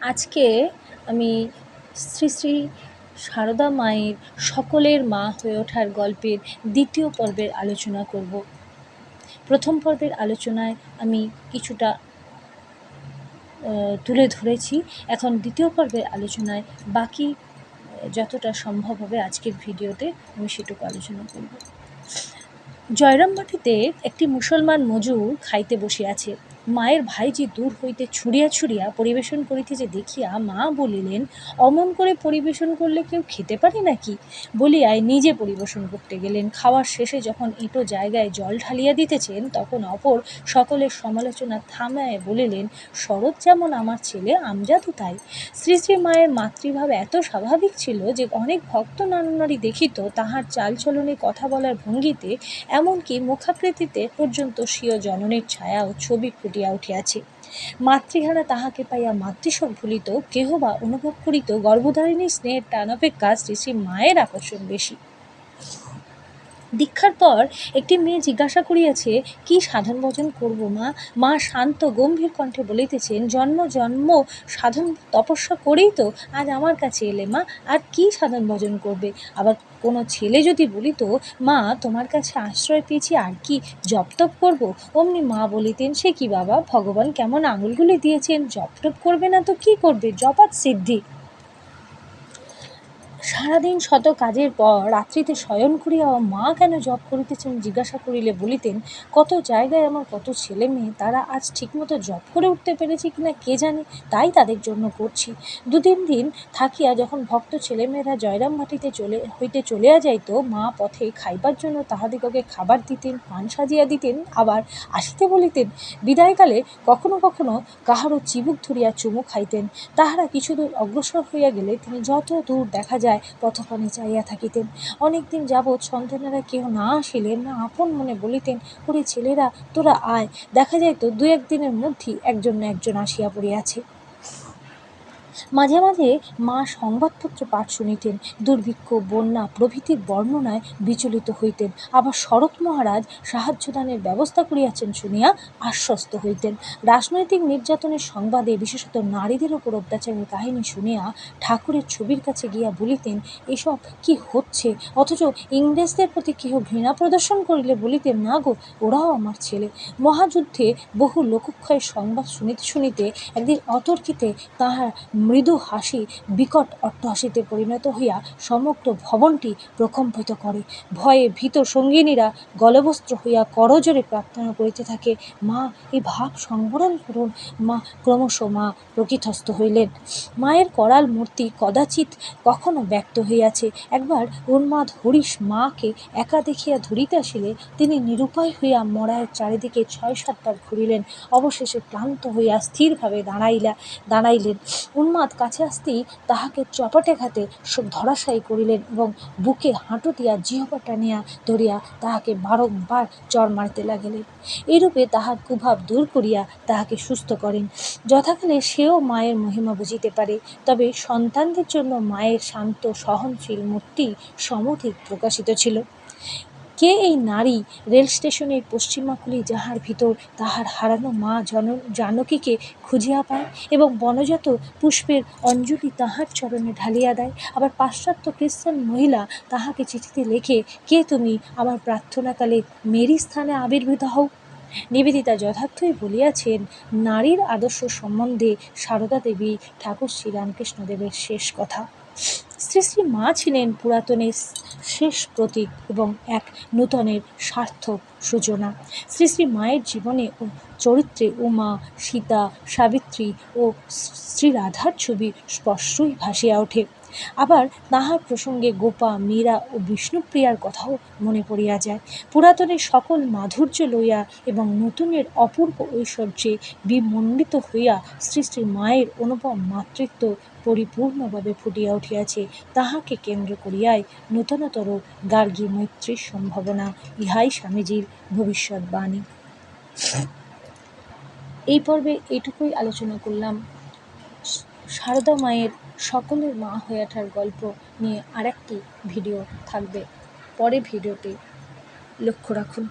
আজকে আমি শ্রী শ্রী সারদা মায়ের সকলের মা হয়ে ওঠার গল্পের দ্বিতীয় পর্বের আলোচনা করব। প্রথম পর্বের আলোচনায় আমি কিছুটা তুলে ধরেছি। এখন দ্বিতীয় পর্বের আলোচনায় বাকি যতটা সম্ভব হবে আজকের ভিডিওতে আমি সেটুকু আলোচনা করব। জয়রামবাটিতে একটি মুসলমান মজুর খাইতে বসিয়াছে মায়ের ভাইজি দূর হইতে ছুড়িয়া ছুড়িয়া পরিবেশন করিতেছে দেখিয়া মা বলিলেন, অমন করে পরিবেশন করলে কেউ খেতে পারে নাকি? বলিয়ায় নিজে পরিবেশন করতে গেলেন। খাওয়ার শেষে যখন এঁটো জায়গায় জল ঢালিয়া দিতেছেন, তখন অপর সকলের সমালোচনা থামায় বলিলেন, শরৎ যেমন আমার ছেলে, আমজাদও তাই। শ্রী শ্রী মায়ের মাতৃভাব এত স্বাভাবিক ছিল যে অনেক ভক্ত নারী দেখিত তাহার চালচলনে কথা বলার ভঙ্গিতে, এমনকি মুখাকৃতিতে পর্যন্ত স্বীয় জননের ছায়া ও ছবি ফুটিয়া উঠিয়াছে। মাতৃহারা তাহাকে পাইয়া মাতৃসব ভুলিত, কেহ বা অনুভব করিত গর্ভধারিণী স্নেহের টান অপেক্ষা শ্রী শ্রী মায়ের আকর্ষণ বেশি। দীক্ষার পর একটি মেয়ে জিজ্ঞাসা করিয়াছে, কি সাধন ভজন করব মা? মা শান্ত গম্ভীর কণ্ঠে বলিতেছেন, জন্ম জন্ম, সাধন তপস্যা করেই তো আজ আমার কাছে এলে মা, আর কি সাধন ভজন করবে? আবার কোনো ছেলে যদি বলিত, মা, তোমার কাছে আশ্রয় পেয়েছি, আর কি জপ তপ করব? অমনি মা বলিতেন, সে কি বাবা, ভগবান কেমন আঙুলগুলি দিয়েছেন, জপ টপ করবে না তো কি করবে? জপাত সিদ্ধি। সারাদিন শত কাজের পর রাত্রিতে শয়ন করিয়াও মা কেন জপ করিতেছেন, জিজ্ঞাসা করিলে বলিতেন, কত জায়গায় আমার কত ছেলে মেয়ে, তারা আজ ঠিকমতো জপ করে উঠতে পেরেছে কিনা কে জানে? তাই তাদের জন্য করছি। দু তিন দিন থাকিয়া যখন ভক্ত ছেলেমেয়েরা জয়রাম মাটিতে চলে, হইতে চলিয়া যাইত, মা পথে খাইবার জন্য তাহাদিগকে খাবার দিতেন, পান সাজিয়া দিতেন, আবার আসিতে বলিতেন, বিদায়কালে কখনো কখনো কাহারও চিবুক ধরিয়া চুমু খাইতেন, তাহারা কিছুদূর অগ্রসর হইয়া গেলে তিনি যত দূর দেখা যায় পথপানে চাইয়া থাকিতেন। অনেকদিন যাবৎ সন্তানেরা কেউ না আসিলেন না আপন মনে বলিতেন, ওরে ছেলেরা, তোরা আয়। দেখা যাইত দু একদিনের মধ্যেই একজন না একজন আসিয়া পড়িয়াছে। মাঝে মাঝে মা সংবাদপত্র পাঠ শুনিতেন। দুর্ভিক্ষ, বন্যা প্রভৃতির বর্ণনায় বিচলিত হইতেন। আবার শরৎ মহারাজ সাহায্যদানের ব্যবস্থা করিয়াছেন শুনিয়া আশ্বস্ত হইতেন। রাজনৈতিক নির্যাতনের সংবাদে বিশেষত নারীদের ওপর অত্যাচারের কাহিনী শুনিয়া ঠাকুরের ছবির কাছে গিয়া বলিতেন, এসব কি হচ্ছে? অথচ ইংরেজদের প্রতি কেহ ঘৃণা প্রদর্শন করিলে বলিতেন, না গো, ওরাও আমার ছেলে। মহাযুদ্ধে বহু লোকক্ষয়ের সংবাদ শুনিতে শুনিতে একদিন অতর্কিতে তাহার মৃদু হাসি বিকট অট্টহাসিতে পরিণত হইয়া সমগ্র ভবনটি প্রকম্পিত করে। ভয়ে ভীত সঙ্গিনীরা গলবস্ত্র হইয়া করজোরে প্রার্থনা করিতে থাকে, মা, এই ভাব সংবরণ করুন। মা, ক্রমশ মা প্রকৃতস্থ হইলেন। মায়ের করাল মূর্তি কদাচিৎ কখনো ব্যক্ত হইয়াছে। একবার উন্মাদ হরিশ মাকে একা দেখিয়া ধরিতে আসিলে, তিনি নিরুপায় হইয়া মরায়ের চারিদিকে ছয় সাতবার ঘুরিলেন। অবশেষে ক্লান্ত হইয়া স্থিরভাবে দাঁড়াইলা, দাঁড়াইলেন। উন্মাদ কাছে আসতেই তাহাকে চপাটে ঘাতে ধরাশায়ী করিলেন এবং বুকে হাঁটু দিয়া জিহবা টানিয়া ধরিয়া তাহাকে বারংবার চর মারিতে লাগিলেন। এইরূপে তাহার কুভাব দূর করিয়া তাহাকে সুস্থ করেন। যথাকালে সেও মায়ের মহিমা বুঝিতে পারে, তবে সন্তানদের জন্য মায়ের শান্ত, সহনশীল মূর্তি সমধিক প্রকাশিত ছিল। কে এই নারী রেল স্টেশনের পশ্চিমাকুলি যাহার ভিতর তাহার হারানো মা জন জানকীকে খুঁজিয়া পায় এবং বনজাত পুষ্পের অঞ্জলি তাহার চরণে ঢালিয়া দেয়, আবার পাশ্চাত্য খ্রিস্টান মহিলা তাহাকে চিঠিতে লেখে, কে তুমি? আমার প্রার্থনাকালে মেরি স্থানে আবির্ভূত হও। নিবেদিতা যথার্থই বলিয়াছেন, নারীর আদর্শ সম্বন্ধে সারদা দেবী ঠাকুর শ্রীরামকৃষ্ণদেবের শেষ কথা। শ্রী শ্রী মা ছিলেন পুরাতনের শেষ প্রতীক এবং এক নূতনের সার্থক সূচনা। শ্রী শ্রী মায়ের জীবনে ও চরিত্রে উমা, সীতা, সাবিত্রী ও শ্রী রাধার ছবি স্পষ্টই ভাসিয়া ওঠে। আবার তাহার প্রসঙ্গে গোপা, মীরা ও বিষ্ণুপ্রিয়ার কথাও মনে পড়িয়া যায়। পুরাতনের সকল মাধুর্য লইয়া এবং নতুনের অপূর্ব ঐশ্বর্যে বিমণ্ডিত হইয়া শ্রী মায়ের অনুপম মাতৃত্ব পরিপূর্ণভাবে ফুটিয়া উঠিয়াছে, তাহাকে কেন্দ্র করিয়াই নূতনতর গার্গী মৈত্রীর সম্ভাবনা, ইহাই স্বামীজির ভবিষ্যৎবাণী এই পর্বে এইটুকুই আলোচনা করলাম। সারদা মায়ের সকলের মা হয়ে ওঠার গল্প নিয়ে আরেকটি ভিডিও থাকবে। পরে ভিডিওটি লক্ষ্য রাখুন।